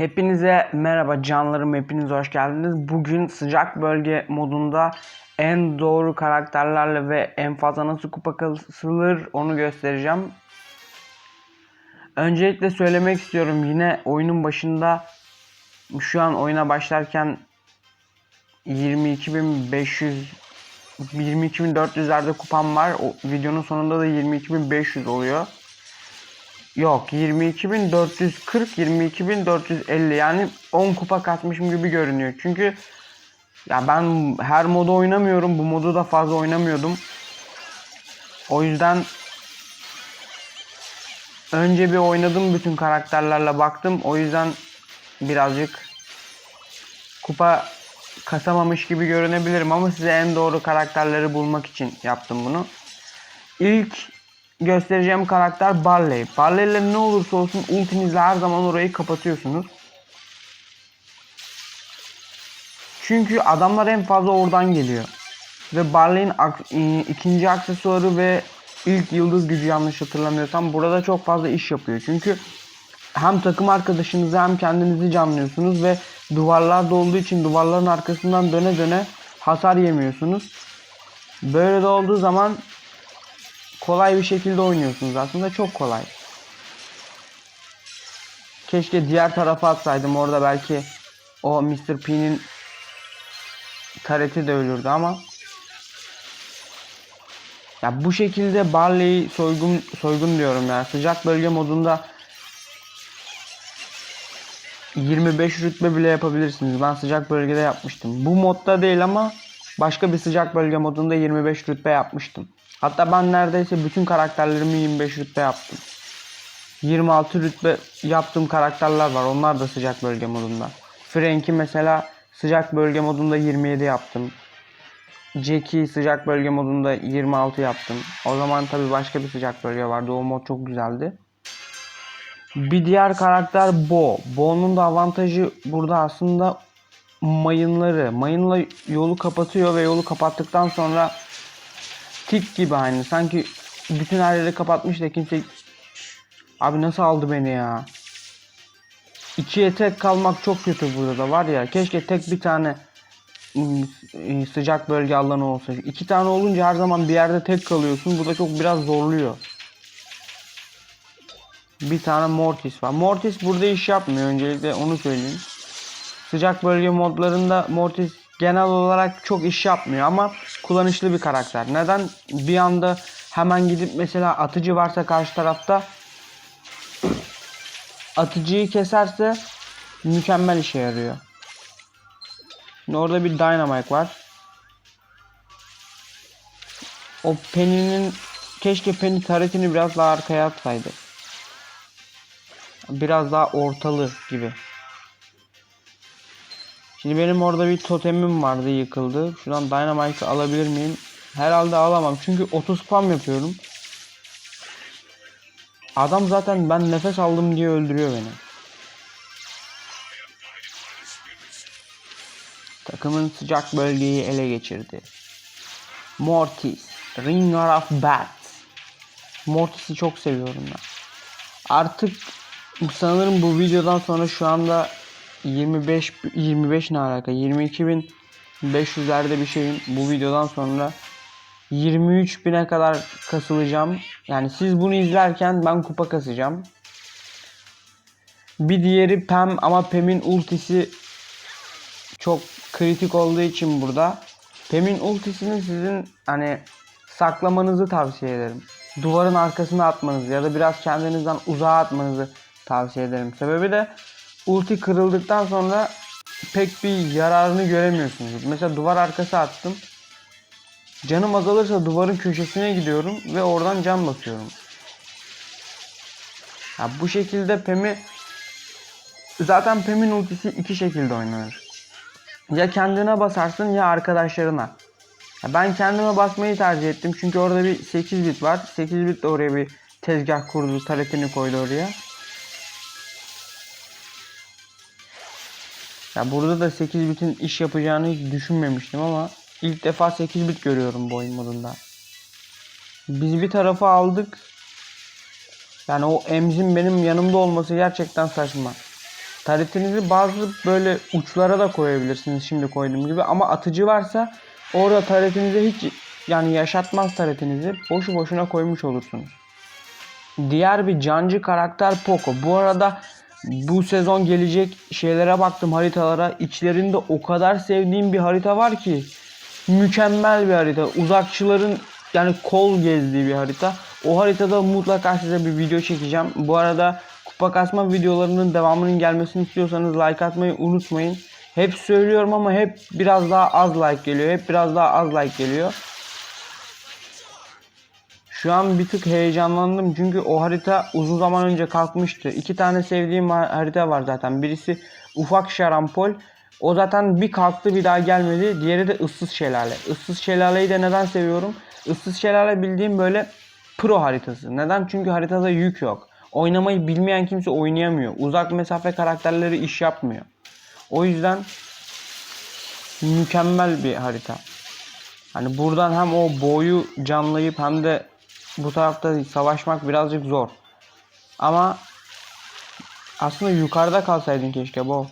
Hepinize merhaba canlarım hepiniz hoş geldiniz. Bugün sıcak bölge modunda en doğru karakterlerle ve en fazla nasıl kupa kasılır onu göstereceğim. Öncelikle söylemek istiyorum yine oyunun başında şu an oyuna başlarken 22.500 22.400'lerde kupam var. O videonun sonunda da 22.500 oluyor. Yok 22.440 22.450 yani 10 kupa katmışım gibi görünüyor. Çünkü ya ben her modu oynamıyorum. Bu modu da fazla oynamıyordum. O yüzden önce bir oynadım bütün karakterlerle baktım. O yüzden birazcık kupa kasamamış gibi görünebilirim ama size en doğru karakterleri bulmak için yaptım bunu. İlk göstereceğim karakter Barley. Barley ile ne olursa olsun ultinizle her zaman orayı kapatıyorsunuz. Çünkü adamlar en fazla oradan geliyor. Ve Barley'in ak- ikinci aksesuarı ve ilk yıldız gücü yanlış hatırlamıyorsam burada çok fazla iş yapıyor. Çünkü hem takım arkadaşınızı hem kendinizi canlıyorsunuz ve duvarlarda olduğu için duvarların arkasından döne döne hasar yemiyorsunuz. Böyle de olduğu zaman kolay bir şekilde oynuyorsunuz aslında çok kolay. Keşke diğer tarafa atsaydım orada belki o Mr. P'nin kareti de ölürdü ama ya bu şekilde Barley'i soygun soygun diyorum ya sıcak bölge modunda 25 rütbe bile yapabilirsiniz. Ben sıcak bölgede yapmıştım. Bu modda değil ama başka bir sıcak bölge modunda 25 rütbe yapmıştım. Hatta ben neredeyse bütün karakterlerimi 25 rütbe yaptım. 26 rütbe yaptığım karakterler var. Onlar da sıcak bölge modunda. Frank'i mesela sıcak bölge modunda 27 yaptım. Jack'i sıcak bölge modunda 26 yaptım. O zaman tabi başka bir sıcak bölge vardı. O mod çok güzeldi. Bir diğer karakter Bo. Bo'nun da avantajı burada aslında mayınları. Mayınla yolu kapatıyor ve yolu kapattıktan sonra tik gibi aynı. Sanki bütün her yeri kapatmış da kimse... Abi nasıl aldı beni ya? İkiye tek kalmak çok kötü burada da var ya. Keşke tek bir tane sıcak bölge alanı olsa. İki tane olunca her zaman bir yerde tek kalıyorsun. Bu da çok biraz zorluyor. Bir tane Mortis var. Mortis burada iş yapmıyor. Öncelikle onu söyleyeyim. Sıcak bölge modlarında Mortis genel olarak çok iş yapmıyor ama kullanışlı bir karakter. Neden? Bir anda hemen gidip mesela atıcı varsa karşı tarafta atıcıyı keserse mükemmel işe yarıyor. Orada bir Dynamite var. O Penny'nin keşke Penny taretini biraz daha arkaya atsaydı. Biraz daha ortalı gibi. Şimdi benim orada bir totemim vardı yıkıldı. Şuradan Dynamite'ı alabilir miyim? Herhalde alamam. Çünkü 30 spam yapıyorum. Adam zaten ben nefes aldım diye öldürüyor beni. Takımın sıcak bölgeyi ele geçirdi. Mortis. Ringer of Bats. Mortis'i çok seviyorum ben. Artık sanırım bu videodan sonra şu anda 25 25 ne alaka 22.500'lerde bir şeyim bu videodan sonra 23.000'e kadar kasılacağım. Yani siz bunu izlerken ben kupa kasacağım. Bir diğeri Pem ama Pem'in ultisi çok kritik olduğu için burada. Pem'in ultisini sizin hani saklamanızı tavsiye ederim. Duvarın arkasına atmanızı ya da biraz kendinizden uzağa atmanızı tavsiye ederim. Sebebi de ulti kırıldıktan sonra pek bir yararını göremiyorsunuz. Mesela duvar arkası attım. Canım azalırsa duvarın köşesine gidiyorum ve oradan can basıyorum. Ya bu şekilde Pem'i zaten Pem'in ultisi iki şekilde oynanır. Ya kendine basarsın ya arkadaşlarına. Ya ben kendime basmayı tercih ettim çünkü orada bir 8 bit var. 8 bit de oraya bir tezgah kurdu, taretini koydu oraya. Ya burada da 8 bitin iş yapacağını hiç düşünmemiştim ama ilk defa 8 bit görüyorum bu oyun modunda. Biz bir tarafa aldık. Yani o emzin benim yanımda olması gerçekten saçma. Taretinizi bazı böyle uçlara da koyabilirsiniz şimdi koyduğum gibi ama atıcı varsa orada taretinizi hiç yani yaşatmaz taretinizi boşu boşuna koymuş olursunuz. Diğer bir cancı karakter Poco. Bu arada bu sezon gelecek şeylere baktım haritalara. İçlerinde o kadar sevdiğim bir harita var ki mükemmel bir harita. Uzakçıların yani kol gezdiği bir harita. O haritada mutlaka size bir video çekeceğim. Bu arada kupa kasma videolarının devamının gelmesini istiyorsanız like atmayı unutmayın. Hep söylüyorum ama hep biraz daha az like geliyor. Hep biraz daha az like geliyor. Şu an bir tık heyecanlandım çünkü o harita uzun zaman önce kalkmıştı. İki tane sevdiğim har- harita var zaten. Birisi ufak şarampol. O zaten bir kalktı bir daha gelmedi. Diğeri de ıssız şelale. Issız şelaleyi de neden seviyorum? Issız şelale bildiğim böyle pro haritası. Neden? Çünkü haritada yük yok. Oynamayı bilmeyen kimse oynayamıyor. Uzak mesafe karakterleri iş yapmıyor. O yüzden mükemmel bir harita. Hani buradan hem o boyu canlayıp hem de bu tarafta savaşmak birazcık zor. Ama aslında yukarıda kalsaydın keşke bu.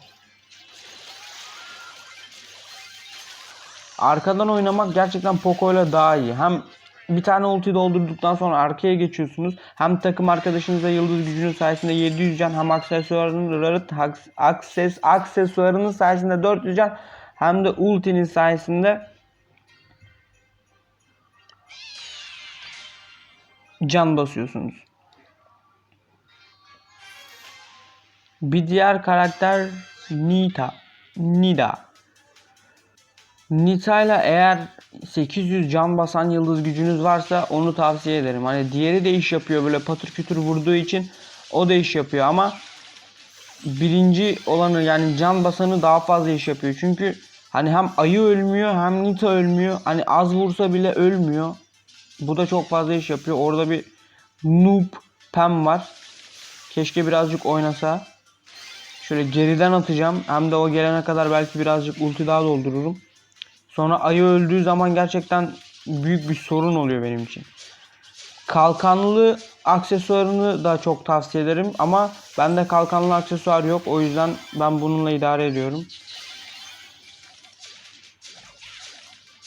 Arkadan oynamak gerçekten Poco ile daha iyi. Hem bir tane ulti doldurduktan sonra arkaya geçiyorsunuz. Hem takım arkadaşınıza yıldız gücünün sayesinde 700 can hem aksesuarının akses aksesuarının sayesinde 400 can hem de ultinin sayesinde can basıyorsunuz. Bir diğer karakter Nita. Nida. Nita'yla eğer 800 can basan yıldız gücünüz varsa onu tavsiye ederim. Hani diğeri de iş yapıyor böyle patır kütür vurduğu için o da iş yapıyor ama birinci olanı yani can basanı daha fazla iş yapıyor. Çünkü hani hem ayı ölmüyor hem Nita ölmüyor. Hani az vursa bile ölmüyor. Bu da çok fazla iş yapıyor. Orada bir noob pem var. Keşke birazcık oynasa. Şöyle geriden atacağım. Hem de o gelene kadar belki birazcık ulti daha doldururum. Sonra ayı öldüğü zaman gerçekten büyük bir sorun oluyor benim için. Kalkanlı aksesuarını da çok tavsiye ederim ama bende kalkanlı aksesuar yok. O yüzden ben bununla idare ediyorum.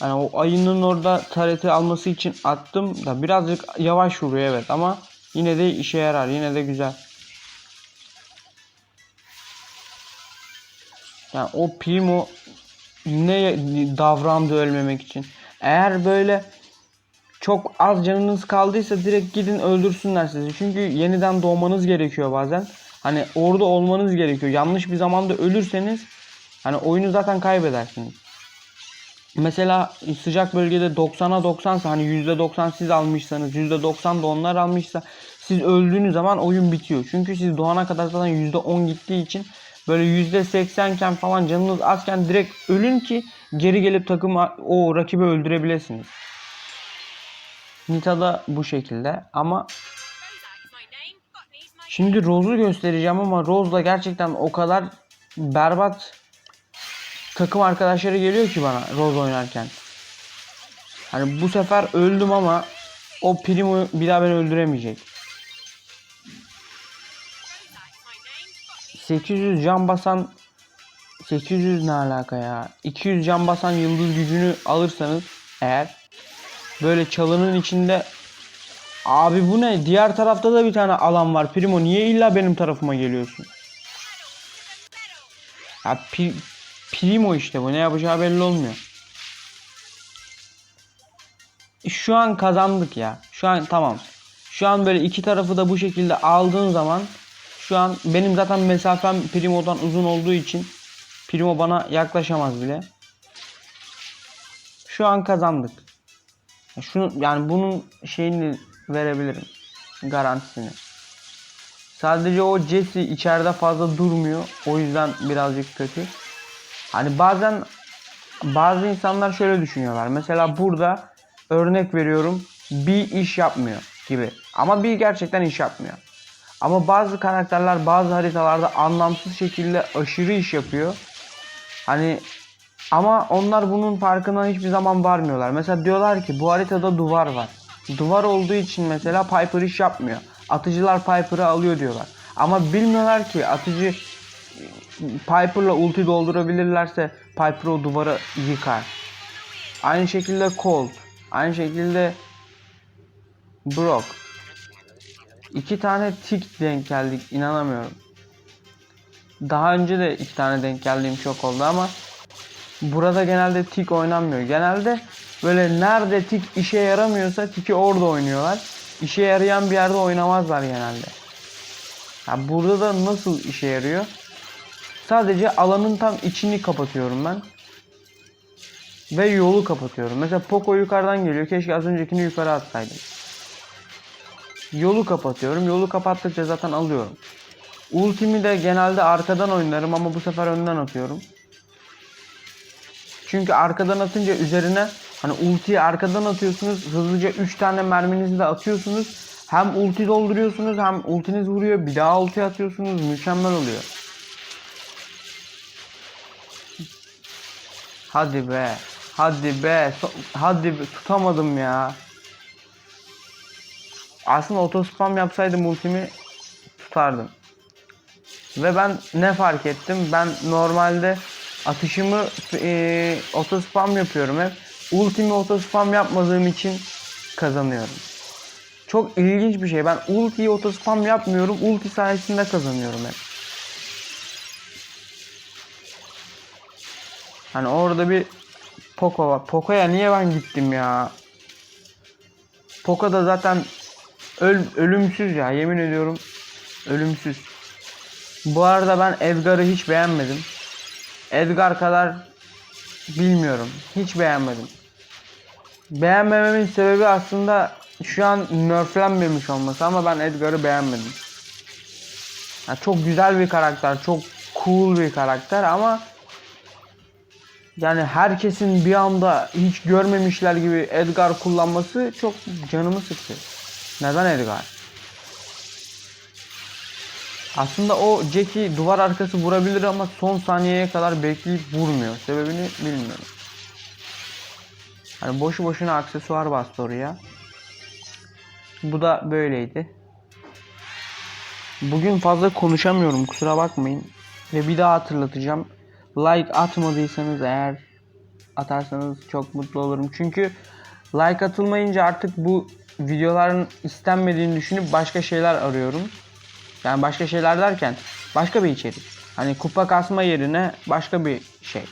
Yani o ayının orada tareti alması için attım da birazcık yavaş vuruyor evet ama yine de işe yarar. Yine de güzel. Yani o Primo ne davrandı ölmemek için. Eğer böyle çok az canınız kaldıysa direkt gidin öldürsünler sizi. Çünkü yeniden doğmanız gerekiyor bazen. Hani orada olmanız gerekiyor. Yanlış bir zamanda ölürseniz hani oyunu zaten kaybedersiniz. Mesela sıcak bölgede 90'a 90 sa hani %90 siz almışsanız %90 da onlar almışsa siz öldüğünüz zaman oyun bitiyor. Çünkü siz doğana kadar zaten %10 gittiği için böyle %80 iken falan canınız azken direkt ölün ki geri gelip takımı o rakibi öldürebilirsiniz. Nita da bu şekilde ama şimdi Rose'u göstereceğim ama Rose da gerçekten o kadar berbat takım arkadaşları geliyor ki bana Rose oynarken. Hani bu sefer öldüm ama o Primo bir daha beni öldüremeyecek. 800 can basan 800 ne alaka ya? 200 can basan yıldız gücünü alırsanız eğer böyle çalının içinde abi bu ne? Diğer tarafta da bir tane alan var. Primo niye illa benim tarafıma geliyorsun? Ya Pri- Primo işte bu. Ne yapacağı belli olmuyor. Şu an kazandık ya. Şu an tamam. Şu an böyle iki tarafı da bu şekilde aldığın zaman şu an benim zaten mesafem Primo'dan uzun olduğu için Primo bana yaklaşamaz bile. Şu an kazandık. Şunu yani bunun şeyini verebilirim. Garantisini. Sadece o Jesse içeride fazla durmuyor. O yüzden birazcık kötü. Hani bazen bazı insanlar şöyle düşünüyorlar. Mesela burada örnek veriyorum bir iş yapmıyor gibi. Ama bir gerçekten iş yapmıyor. Ama bazı karakterler bazı haritalarda anlamsız şekilde aşırı iş yapıyor. Hani ama onlar bunun farkına hiçbir zaman varmıyorlar. Mesela diyorlar ki bu haritada duvar var. Duvar olduğu için mesela Piper iş yapmıyor. Atıcılar Piper'ı alıyor diyorlar. Ama bilmiyorlar ki atıcı Piper'la ulti doldurabilirlerse Piper o duvara yıkar. Aynı şekilde Colt. Aynı şekilde Brock. İki tane tik denk geldik. inanamıyorum. Daha önce de iki tane denk geldiğim çok oldu ama burada genelde tik oynanmıyor. Genelde böyle nerede tik işe yaramıyorsa tiki orada oynuyorlar. İşe yarayan bir yerde oynamazlar genelde. Ya burada da nasıl işe yarıyor? Sadece alanın tam içini kapatıyorum ben. Ve yolu kapatıyorum. Mesela Poco yukarıdan geliyor. Keşke az öncekini yukarı atsaydım. Yolu kapatıyorum. Yolu kapattıkça zaten alıyorum. Ultimi de genelde arkadan oynarım ama bu sefer önden atıyorum. Çünkü arkadan atınca üzerine hani ultiyi arkadan atıyorsunuz. Hızlıca 3 tane merminizi de atıyorsunuz. Hem ulti dolduruyorsunuz hem ultiniz vuruyor. Bir daha ulti atıyorsunuz. Mükemmel oluyor. Hadi be. Hadi be. So- hadi be. Tutamadım ya. Aslında otospam yapsaydım ultimi tutardım. Ve ben ne fark ettim? Ben normalde atışımı e, otospam yapıyorum hep. Ultimi otospam yapmadığım için kazanıyorum. Çok ilginç bir şey. Ben ultiyi otospam yapmıyorum. Ulti sayesinde kazanıyorum hep. Hani orada bir Poco var. Poco'ya niye ben gittim ya? Poco da zaten öl, ölümsüz ya. Yemin ediyorum ölümsüz. Bu arada ben Edgar'ı hiç beğenmedim. Edgar kadar bilmiyorum. Hiç beğenmedim. Beğenmememin sebebi aslında şu an nerflenmemiş olması ama ben Edgar'ı beğenmedim. Ya çok güzel bir karakter, çok cool bir karakter ama yani herkesin bir anda hiç görmemişler gibi Edgar kullanması çok canımı sıktı. Neden Edgar? Aslında o Jackie duvar arkası vurabilir ama son saniyeye kadar bekleyip vurmuyor. Sebebini bilmiyorum. Hani boşu boşuna aksesuar bastı oraya. Bu da böyleydi. Bugün fazla konuşamıyorum kusura bakmayın. Ve bir daha hatırlatacağım. Like atmadıysanız eğer atarsanız çok mutlu olurum. Çünkü like atılmayınca artık bu videoların istenmediğini düşünüp başka şeyler arıyorum. Yani başka şeyler derken başka bir içerik. Hani kupa kasma yerine başka bir şey.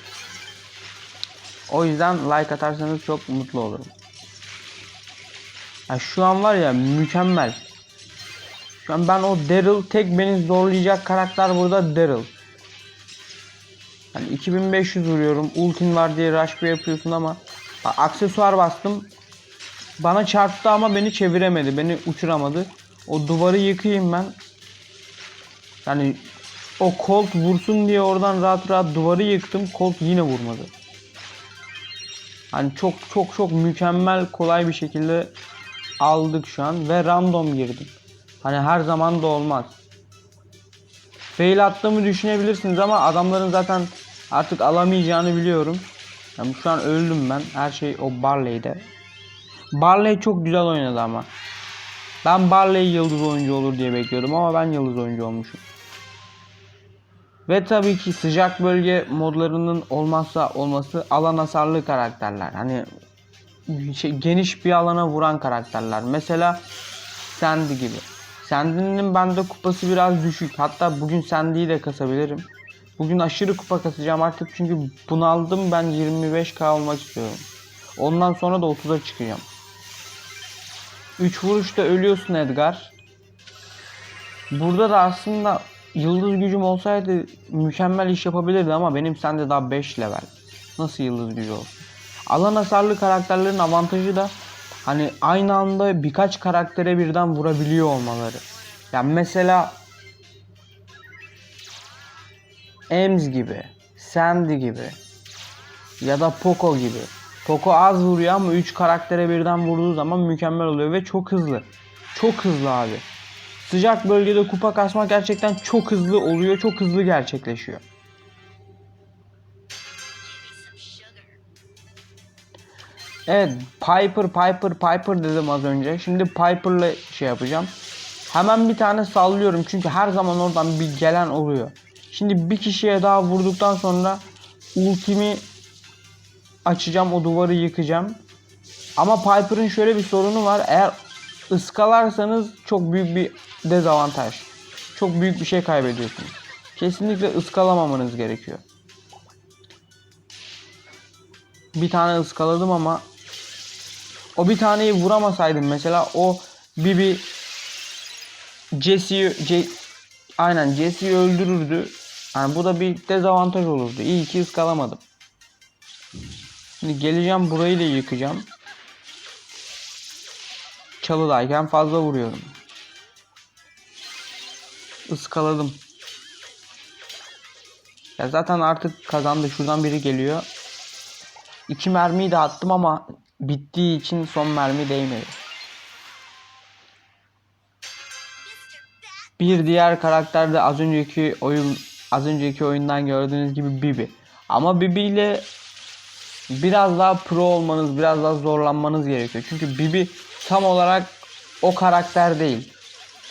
O yüzden like atarsanız çok mutlu olurum. Ya şu an var ya mükemmel. Şu an ben o Daryl tek beni zorlayacak karakter burada Daryl. Hani 2500 vuruyorum. Ultin var diye rush bir yapıyorsun ama aksesuar bastım. Bana çarptı ama beni çeviremedi. Beni uçuramadı. O duvarı yıkayım ben. Yani o Colt vursun diye oradan rahat rahat duvarı yıktım. Colt yine vurmadı. Hani çok çok çok mükemmel kolay bir şekilde aldık şu an ve random girdim. Hani her zaman da olmaz. Fail attığımı düşünebilirsiniz ama adamların zaten artık alamayacağını biliyorum. Yani şu an öldüm ben. Her şey o Barley'de. Barley çok güzel oynadı ama. Ben Barley yıldız oyuncu olur diye bekliyordum ama ben yıldız oyuncu olmuşum. Ve tabii ki sıcak bölge modlarının olmazsa olması alan hasarlı karakterler. Hani şey, geniş bir alana vuran karakterler. Mesela Sandy gibi. Sandy'nin bende kupası biraz düşük. Hatta bugün Sandy'yi de kasabilirim. Bugün aşırı kupa kasacağım artık çünkü bunaldım ben 25k olmak istiyorum. Ondan sonra da 30'a çıkacağım. 3 vuruşta ölüyorsun Edgar. Burada da aslında yıldız gücüm olsaydı mükemmel iş yapabilirdi ama benim sende daha 5 level. Nasıl yıldız gücü olsun? Alan hasarlı karakterlerin avantajı da hani aynı anda birkaç karaktere birden vurabiliyor olmaları. Yani mesela Ems gibi, Sandy gibi ya da Poco gibi. Poco az vuruyor ama 3 karaktere birden vurduğu zaman mükemmel oluyor ve çok hızlı. Çok hızlı abi. Sıcak bölgede kupa kasmak gerçekten çok hızlı oluyor, çok hızlı gerçekleşiyor. Evet, Piper, Piper, Piper dedim az önce. Şimdi Piper'la şey yapacağım. Hemen bir tane sallıyorum çünkü her zaman oradan bir gelen oluyor. Şimdi bir kişiye daha vurduktan sonra ultimi açacağım o duvarı yıkacağım. Ama Piper'ın şöyle bir sorunu var. Eğer ıskalarsanız çok büyük bir dezavantaj. Çok büyük bir şey kaybediyorsunuz. Kesinlikle ıskalamamanız gerekiyor. Bir tane ıskaladım ama o bir taneyi vuramasaydım mesela o Bibi Jesse'yi Ce- aynen Jesse'yi öldürürdü. Yani bu da bir dezavantaj olurdu. İyi ki ıskalamadım. Şimdi geleceğim burayı da yıkacağım. Çalıdayken fazla vuruyorum. Iskaladım. Ya zaten artık kazandı. Şuradan biri geliyor. İki mermiyi de attım ama bittiği için son mermi değmedi. Bir diğer karakter de az önceki oyun az önceki oyundan gördüğünüz gibi Bibi. Ama Bibi ile biraz daha pro olmanız, biraz daha zorlanmanız gerekiyor. Çünkü Bibi tam olarak o karakter değil.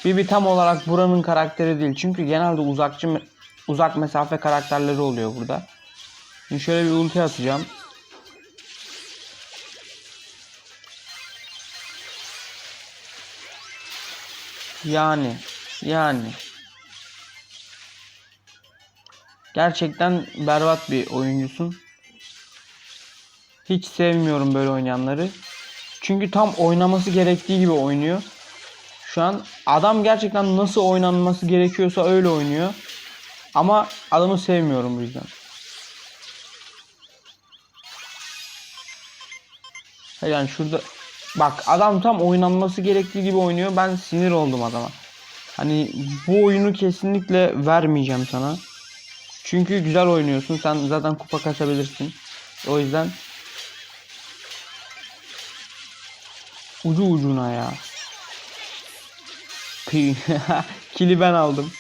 Bibi tam olarak buranın karakteri değil. Çünkü genelde uzakçı uzak mesafe karakterleri oluyor burada. Şimdi şöyle bir ulti atacağım. Yani yani gerçekten berbat bir oyuncusun. Hiç sevmiyorum böyle oynayanları. Çünkü tam oynaması gerektiği gibi oynuyor. Şu an adam gerçekten nasıl oynanması gerekiyorsa öyle oynuyor. Ama adamı sevmiyorum bu yüzden. Yani şurada bak adam tam oynanması gerektiği gibi oynuyor. Ben sinir oldum adama. Hani bu oyunu kesinlikle vermeyeceğim sana. Çünkü güzel oynuyorsun. Sen zaten kupa kaçabilirsin. O yüzden ucu ucuna ya. Kili ben aldım.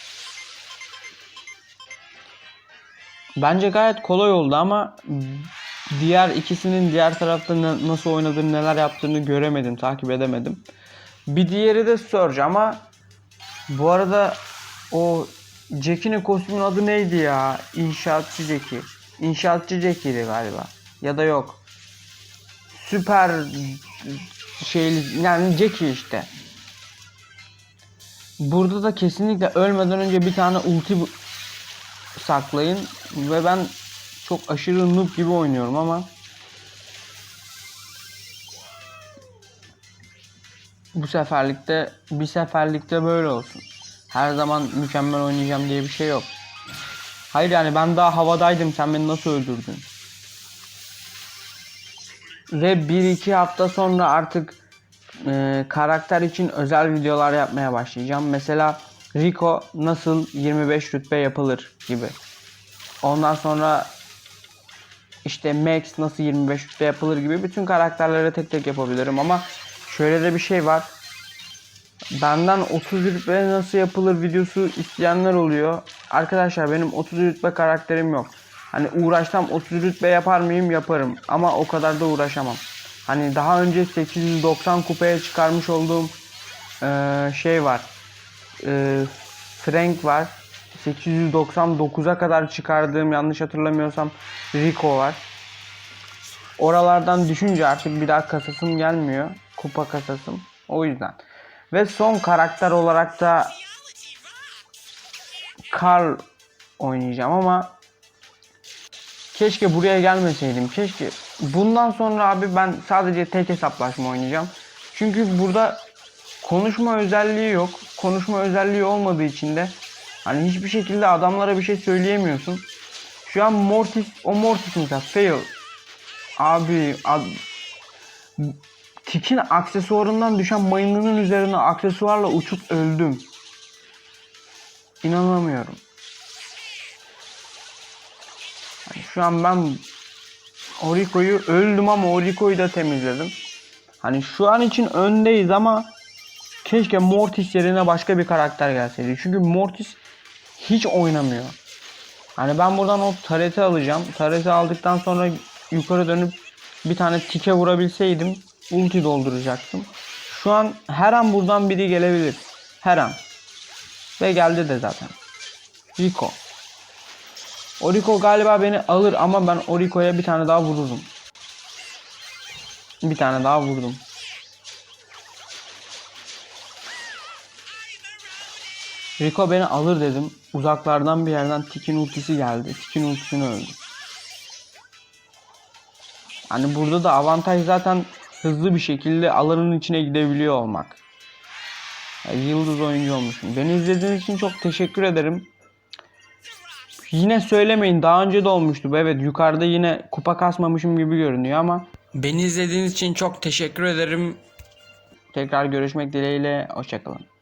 Bence gayet kolay oldu ama diğer ikisinin diğer tarafta ne- nasıl oynadığını neler yaptığını göremedim, takip edemedim. Bir diğeri de Surge ama bu arada o Jack'in kostümün adı neydi ya? İnşaatçı Jack'i. İnşaatçı Jack'iydi galiba. Ya da yok. Süper şeyli yani Jack'i işte. Burada da kesinlikle ölmeden önce bir tane ulti saklayın ve ben çok aşırı noob gibi oynuyorum ama bu seferlikte bir seferlikte böyle olsun. Her zaman mükemmel oynayacağım diye bir şey yok. Hayır yani ben daha havadaydım sen beni nasıl öldürdün? Ve 1-2 hafta sonra artık e, karakter için özel videolar yapmaya başlayacağım. Mesela Rico nasıl 25 rütbe yapılır gibi. Ondan sonra işte Max nasıl 25 rütbe yapılır gibi bütün karakterlere tek tek yapabilirim ama şöyle de bir şey var. Benden 30 rütbe nasıl yapılır videosu isteyenler oluyor. Arkadaşlar benim 30 rütbe karakterim yok. Hani uğraşsam 30 rütbe yapar mıyım? Yaparım. Ama o kadar da uğraşamam. Hani daha önce 890 kupaya çıkarmış olduğum şey var. Frank var. 899'a kadar çıkardığım yanlış hatırlamıyorsam Rico var. Oralardan düşünce artık bir daha kasasım gelmiyor. Kupa kasasım. O yüzden. Ve son karakter olarak da Carl oynayacağım ama keşke buraya gelmeseydim. Keşke bundan sonra abi ben sadece tek hesaplaşma oynayacağım. Çünkü burada konuşma özelliği yok. Konuşma özelliği olmadığı için de hani hiçbir şekilde adamlara bir şey söyleyemiyorsun. Şu an Mortis, o Mortis mesela fail. Abi, ad- Tik'in aksesuarından düşen mayınının üzerine aksesuarla uçup öldüm. İnanamıyorum. Yani şu an ben Oriko'yu öldüm ama Oriko'yu da temizledim. Hani şu an için öndeyiz ama keşke Mortis yerine başka bir karakter gelseydi. Çünkü Mortis hiç oynamıyor. Hani ben buradan o tareti alacağım. Tareti aldıktan sonra yukarı dönüp bir tane tike vurabilseydim ulti dolduracaktım. Şu an her an buradan biri gelebilir. Her an. Ve geldi de zaten. Rico. Oriko galiba beni alır ama ben Oriko'ya bir tane daha vururum. Bir tane daha vurdum. Rico beni alır dedim. Uzaklardan bir yerden Tikin ultisi geldi. Tikin ultisini öldü. Hani burada da avantaj zaten hızlı bir şekilde alanın içine gidebiliyor olmak. Ya, yıldız oyuncu olmuşum. Beni izlediğiniz için çok teşekkür ederim. Yine söylemeyin daha önce de olmuştu. Evet yukarıda yine kupa kasmamışım gibi görünüyor ama. Beni izlediğiniz için çok teşekkür ederim. Tekrar görüşmek dileğiyle. Hoşçakalın.